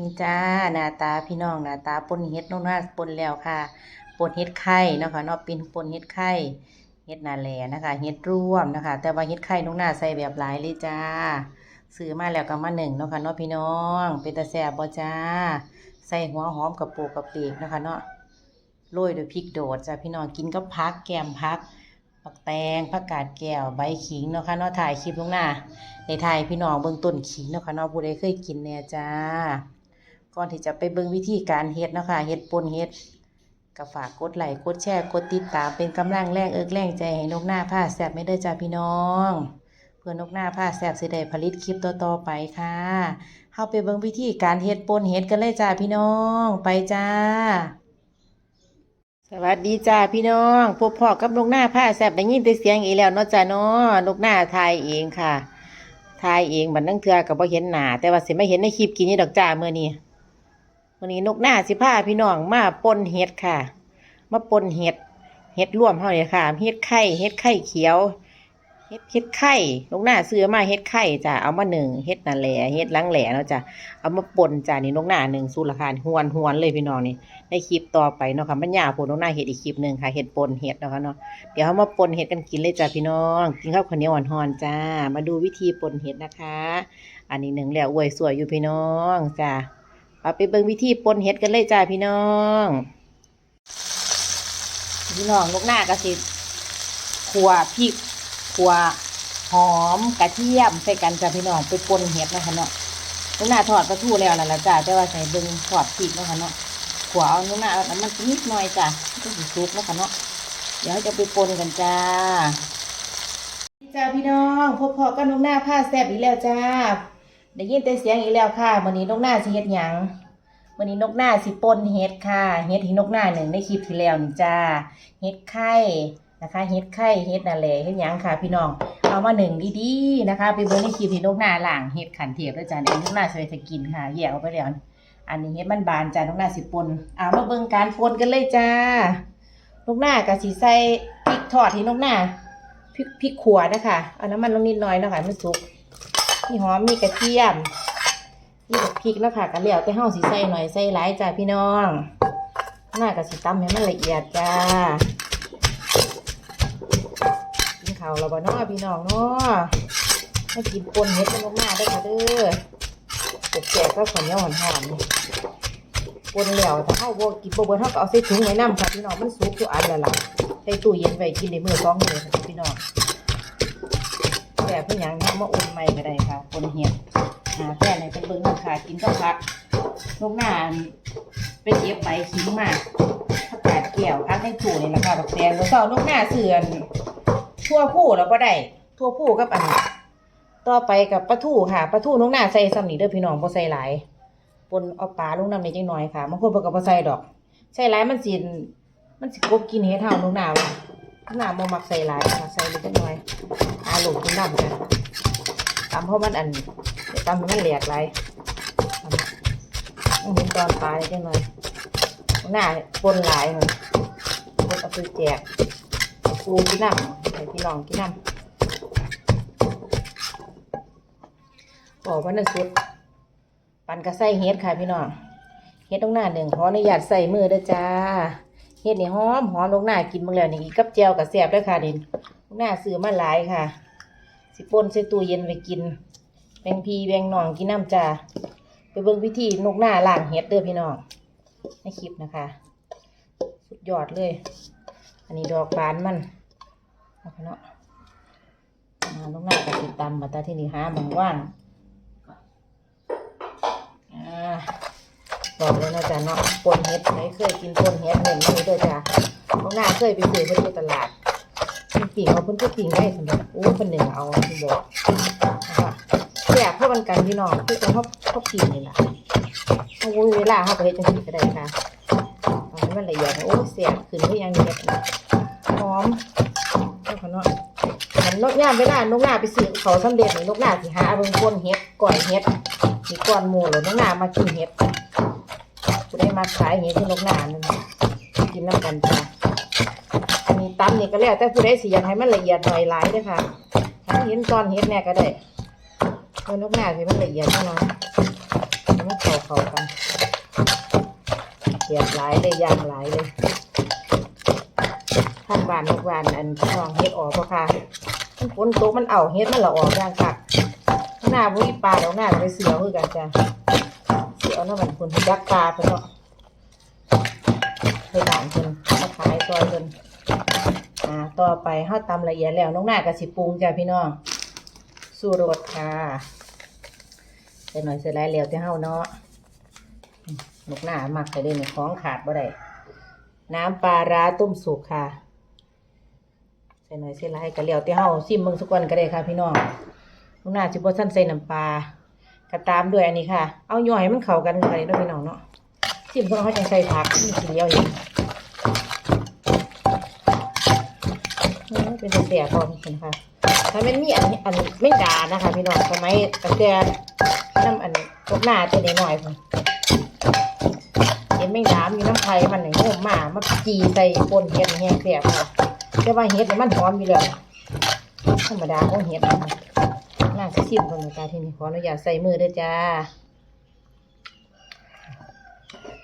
นี่จ้าหน้าตาพี่น้องหน้าตาปนเฮ็ดน้องนาปนแล้วค่ะปนเฮ็ดไข่เนาะค่ะเนาะเป็นปนเฮ็ดไข่เฮ็ดนาแลนะคะเฮ็ดร่วมนะคะ แต่ว่าเฮ็ดไข่น้องนาใส่แบบหลายเลยจ้าซื้อมาแล้วก็มาหนึ่งเนาะค่ะเนาะพี่น้อง เป็นตาแซ่บบ่จ้า ใส่หัวหอมกับปูกับปีกนะคะเนาะโรยด้วยพริกโดดจ้าพี่น้องกินกับผักแกมผักผักแตงผักกาดแก้วใบขิงเนาะค่ะเนาะถ่ายคลิปลงหน้าในไทยพี่น้องเบื้องต้นขิงเนาะค่ะเนาะผู้ใดเคยกินเนี่ยจ้า ก่อนที่จะไปเบิ่งวิธีการเฮ็ดนะคะเฮ็ดปนเฮ็ดก็ฝากกดไลค์กดแชร์กดติดตามเป็นกำลังแรงเอิกแรงใจให้นกหน้าผ้าแซ่บไม่ได้จ้าพี่น้อง เพื่อนกหน้าผ้าแซ่บสิได้ผลิตคลิปต่อๆไปค่ะเฮาไปเบิ่งวิธีการเฮ็ดปนเฮ็ดกันเลยจ้าพี่น้องไปจ้า สวัสดีจ้าพี่น้องพบพ่อกับนกหน้าผ้าแซบได้ยินแต่เสียงอีแล้วเนาะจ้าเนาะนกหน้าทายเองค่ะทายเองบัดนั่งเทือกับบ่เห็นหน้าแต่ว่าสิไม่เห็นในคลิปกินนี่ดอกจ้าเมื่อนี้ มื่อนี้นกหน้าสิพาพี่น้องมาปนเห็ดค่ะ มาปนเห็ดเห็ดร่วมเฮาเนี่ยค่ะ เห็ดไข่เห็ดไข่เขียว เห็ดเห็ดไข่นกหน้าซื้อมาเห็ดไข่จ้ะเอามาหนึ่งเห็ดนั่นแหละเห็ดลังแหล่เนาะจ้ะเอามาปนจ้ะนี่นกหน้าหนึ่งสูตราคาหวนหวนเลยพี่น้องนี่ในคลิปต่อไปเนาะค่ะมันยาวโพดนกหน้าเห็ดอีกคลิปหนึ่งค่ะเห็ดปนเห็ดเนาะค่ะเนาะเดี๋ยวเรามาปนเห็ดกันกินเลยจ้าพี่น้องกินข้าวข้าวเหนียวอ่อนๆจ้ามาดูวิธีปนเห็ดนะคะ อันนี้หนึ่งแล้วอวยสวยอยู่พี่น้องจ้า เอาไปเบิ่งวิธีปนเห็ดกันเลยจ้าพี่น้อง พี่น้องลูกหน้ากระสิขัวพริกขัวหอมกระเทียมใส่กันจ้าพี่น้องไปปนเห็ดนะคะเนาะลูกหน้าทอดปลาทูแล้วแหละจ้าแต่ว่าใส่เบิ่งทอดพริกนะคะเนาะขัวเอาลูกหน้าเอาน้ำมันนิดหน่อยจ้าก็สิซุกนะคะเนาะเดี๋ยวจะไปปนกันจ้าจ้าพี่น้องพบพอก็นลูกหน้าผ้าแซ่บอีกแล้วจ้า ได้ยินแต่เสียงอีกแล้วค่ะวันนี้นกหน้าสิเฮ็ดหยังวันนี้นกหน้าสิปนเฮ็ดค่ะ เฮ็ดที่นกหน้าหนึ่งในคลิปที่แล้วนี่จ้า เฮ็ดไข่นะคะเฮ็ดไข่เฮ็ดนั่นแหละเฮ็ดหยังค่ะ พี่น้อง เอามาหนึ่งดีๆนะคะ ไปเบิ่งในคลิปที่นกหน้าหล่างเฮ็ดขันเทียบแล้วจ้าเดี๋ยวนกหน้าใส่จะกินค่ะแยกออกไปแล้วอันนี้เฮ็ดมันบานจ้านกหน้าสิปนเอามาเบิ่งการปนกันเลยจ้านกหน้ากับสีใส่พริกทอดที่นกหน้าพริกพริกขัวนะคะเอาน้ำมันลงนิดหน่อยนะคะมันสุก มีหอมมีกระเทียมมีพริกเนาะคะกระเหลี่ยวแต่ห้าสีใส่หน่อยใส่หลายจ้าพี่น้องหน้ากับสีตำให้มันละเอียดจ้ากินข้าวเราบ่นาะพี่น้องเนาะให้กินปนเห็ดเป็นนกหน้าได้ค่ะเด้อปลุกแกก็ขอนเหนียวหอนๆนี่ปนแล้วถ้าเฮาบ่กินบ่เบิดเฮาก็เอาใส่ถุงไว้นำค่ะพี่น้องมันสุกทุกอันแล้วล่ะใส่ตู้เย็นไว้กินได้มื้อสองมื้อค่ะพี่น้อง แต่เพิ่นหยังเฮามาอุ่นใหม่ก็ได้ค่ะ คนเหียดหาแค่ไหนเป็นเบิ่งราคากินก็พักลูกหน้าไปเก็บใบขิงมาผักกาดแก้วพักในตู้นี่ล่ะค่ะบักแตงแล้วก็เอลูกหน้าเสื่อนทั่วผู้แล้วบ่ได้ ทั่วผู้กับอันนี้ต่อไปกับปลาทู่ค่ะปลาทู่ลูกหน้าใส่ซ้ำนี่เด้อพี่น้องบ่ใส่หลายปนเอาปลาลงน้ำในจังหน่อยค่ะบางคนเพิ่นก็บ่ใส่ดอก ใส่หลายมันสิมันสิกบกินเฮ็ดเฮาลงน้ำลู กน้ำบ่มักใส่หลายค่ะใส่เล็กจังหน่อยหาลูกกินน้ำกันตำเพราะมันอันตำให้มันแหลกหลายต้องเห็นตอนปลาจังหน่อยหน้าปนหลายมันปนเอาไปแจกปูกินน้ำให้พี่น้องกินน้ำบอกว่านั่นสุด ปันกระใส่เฮ็ดค่ะพี่น้องเฮ็ดตรงหน้าหนึ่งขออนุญาตใส่มือเด้อจ้า เฮ็ดนี่หอมหอมตรงหน้ากินมื้อแล้วนี่กับแจวกับแซ่บเด้อค่ะนี่ตรงหน้าซื้อมาหลายค่ะ สิป่นใส่ตู้เย็นไว้กิน แบ่งพี่แบ่งน้องกินน้ำจ้าไปเบิ่งวิธีนกหน้าล่างเฮ็ดเด้อพี่น้องในคลิปนะคะ สุดยอดเลย อันนี้ดอกบานมันนะคะเนาะอ่านกหน้ากับติดตามมาตาที่นี่หาหมองว่างอ่า บอกเลยนะจ๊ะเนาะปนเฮ็ดไหนเคยกินปนเฮ็ดเห็นนี่ด้วยจ้ะน้องหน้าเคยไปซื้อเพิ่นอยู่ตลาดเพิ่นปิ่งเอาเพิ่นก็ปิ่งได้สำหรับโอ้เพิ่นหนึ่งเอาเพิ่บอกนะคะแซ่บเท่ากันกันพี่น้องคือจังเขาเขาปิ่งนี่แหละเอาเวลาเขาไปเฮ็ดจังซี่ก็ได้ค่ะเอาให้มันละเอียดโอ้แซ่บขึ้นหรือยังนี่ก็หอมเอาขนาดมันนกย่ามเวลานกหน้าไปซื้อเขาสำเร็จนี่นกหน้าสิหาเบิ่งก้นเฮ็ดก่อนเฮ็ดมีก้อนหมูหรือน้องนามากินเห็ด ได้มาขายเห็ดที่นกนานึงกินน้ำกันจ้ะอันนี้ตำนี่ก็แล้วแต่ผู้ใดสิอยากให้มันละเอียดหน่อยหลายเด้วยค่ะถ้าเห็นตอนเห็ดเนี่ยก็ได้เอานกนาสิมันละเอียดแน่นอนมันเข้าเข้ากันสียบหลายเลยย่างหลายเลยท่านบานทุกวันอันพี่น้องเฮ็ดออกก็ค่ะมันฝนตกมันเอาเฮ็ดมันละออกย่างคักหน้าบุ้ยปลาเดี๋ยวหน้าไปเสือคือกันจ้ะ อเอาน้ำมันคนที่ดักปลาเพิ่นเนาะไปบ้านเพิ่นมาขายซอยเพิ่นอ่าต่อไปเฮาตำละเอียดแล้วน้องหน้าก็สิปรุงจ้ะพี่น้องสู้รสค่ะใส่หน่อยใส่หลายแล้วแต่เฮาเนาะลูกหน้ามักใส่ได้ในของขาดบ่ได้น้ำปลาร้าต้มสุกค่ะใส่หน่อยใส่หลายก็แล้วแต่เฮาซิมเบิ่งสักวันก็ได้ค่ะพี่น้องลูกหน้าสิบ่ทันใส่น้ำปลา ก็ตามด้วยอันนี้ค่ะ เอาย่อยให้มันเข้ากันค่ะนี่เนาะพี่น้องเนาะซิมเพิ่นเขาจังใส่ผักนี่สิเดียวเองเป็นแต่แซ่บพอเห็นค่ะถ้ามันมีอันอันไม่ดานะคะ พี่น้องสมัยตั้งแต่น้ำอันลูกหน้าจะได้หน่อยพุ่นเห็นแมงดามอยู่น้ำไผ่มันไหนโง่มามาจีใส่ปนเห็ดแห้งแสบค่ะแต่ว่าเห็ดมันหอมอยู่แล้วธรรมดาของเห็ดนะคะ น่าชิมคนละกาที่นี่ขออนุญาตใส่มือด้วยจ้า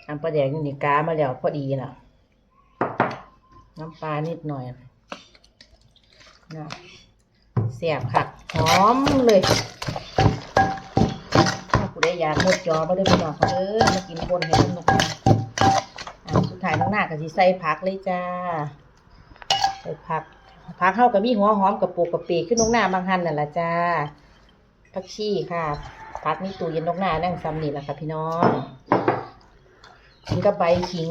น้ำปลาแดกอยู่นี่กามาแล้วพอดีนะน้ำปลานิดหน่อยนะแสบค่ะหอมเลยถ้าผู้ใดอยากหมดจอมาด้อพี่น้องเขาเด้อมากินปนเห็ดมันนะคะอ่าสุดท้ายน้องหน้าก็สิใส่ผักเลยจ้าใส่ผักผักเข้ากับมีหัวหอมกับปูกับปีกขึ้นน้องหน้าบางหันนั่นแหละจ้า ผักชีค่ะผักนี่ตู้เย็นน้องหน้านั่งซ้ำนี่แหละค่ะพี่น้องกินกับใบขิง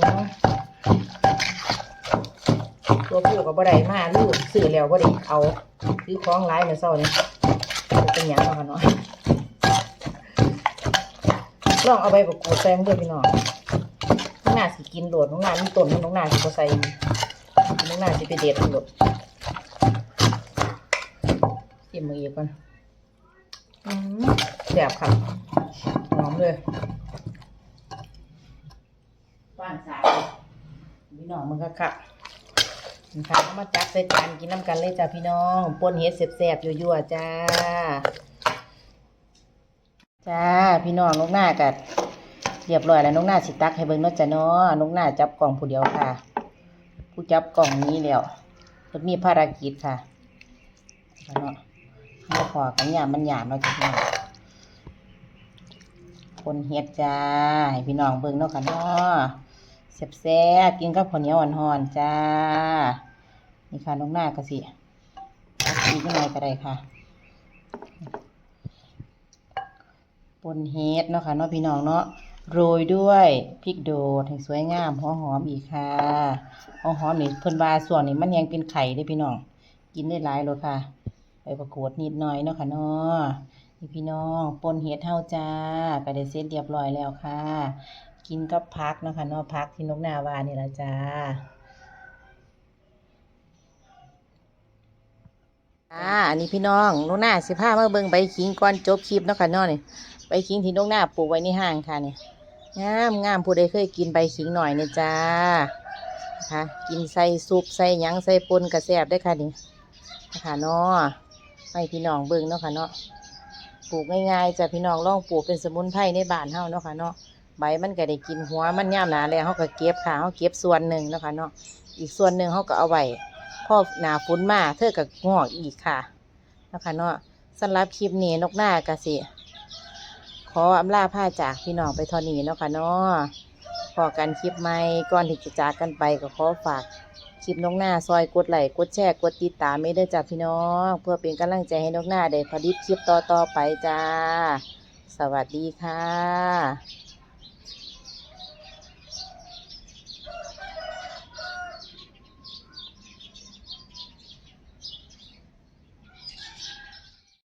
ตัวผู้กับบ่ได้มาลูกซื้อแล้วบ่ได้เอาซื้อของร้ายมื่อเช้านี่เป็นหยังเนาะค่ะเนาะลองเอาใบประกรูดใส่มันด้วยพี่น้องน้องนาสิกินโดดน้องนามีต้นน้องนาสิบ่ใส่น้องนาสิไปเด็ดโดดชิมมืออีกก่อน แซ่บค่ะหอมเลยบ้านสาวพี่น้องมันก็คักนะคะเอามาจับใส่จานกินน้ำกันเลยจ้ะพี่น้องปนเห็ดแซ่บๆยั่วๆจ้า จ้าพี่น้องน้องหน้ากัดเรียบร้อยแล้วน้องหน้าสิตักให้เบิ่งนาะจ้ะเนาะน้องหน้าจับกล่องผู้เดียวค่ะ ผู้จับกล่องนี้แล้วมีภารกิจค่ะเนาะ อกันยามมันหยามเนาจะพี่น้องคนเฮ็ดจ้าให้พี่น้องเบิ่งเนาะค่ะเนาะแซ่บๆกินกับข้าวเหนียวอ่อนๆจ้านี่ค่ะน้องหน้าก็สิกอีกหน่อยก็ได้ค่ะปนเฮ็ดเนาะค่ะเนาะพี่น้องเนาะโรยด้วยพริกโดดให้สวยงามหัวหอมอีกค่ะหัวหอมนี่เพิ่นว่าส่วนนี้มันยังเป็นไข่เด้พี่น้อง กินได้หลายเลยค่ะ ไปประกวดนิดหน่อยเนาะค่ะเนาะนี่พี่น้องปนเฮ็ดเฮาจ้าก็ได้เสร็จเรียบร้อยแล้วค่ะ กินกับพักเนาะค่ะเนาะพักที่นกนาวานี่ละจ้าอ่าอันนี้พี่น้องนกหน้าสิพามาเบิ่งใบขิงก่อนจบคลิปเนาะค่ะเนาะนี่ใบขิงที่นกหน้าปลูกไว้ในห้างค่ะนี่งามงามผู้ใดเคยกินใบขิงหน่อยเนี่ยจ้าค่ะกินใส่ซุปใส่ยังใส่ปนกระแซบได้ค่ะนี่นะคะเนาะ ให้พี่น้องเบิ่งเนาะค่ะเนาะปลูกง่ายๆจะพี่น้องลองปลูกเป็นสมุนไพรในบ้านเฮาเนาะค่ะเนาะใบมันก็ได้กินหัวมันยามหนาแล้วเฮาก็เก็บค่ะเฮาเก็บส่วนหนึ่งเนาะค่ะเนาะอีกส่วนหนึ่งเฮาก็เอาไว้พอหนาฝนมาเธอกับงอกอีกค่ะนะคะเนาะสำหรับคลิปนี้นกหน้ากะสิขออำลาผ้าจากพี่น้องไปทอนีเนาะค่ะเนาะพอกันคลิปใหม่ก่อนที่จะจากกันไปก็ขอฝาก คลิปนกหน้าซอยกดไลค์กดแชร์กดติดตามไม่ได้จ้าพี่น้อง เพื่อเป็นกำลังใจให้นกหน้าได้ผลิตคลิปต่อๆไปจ้า สวัสดีค่ะ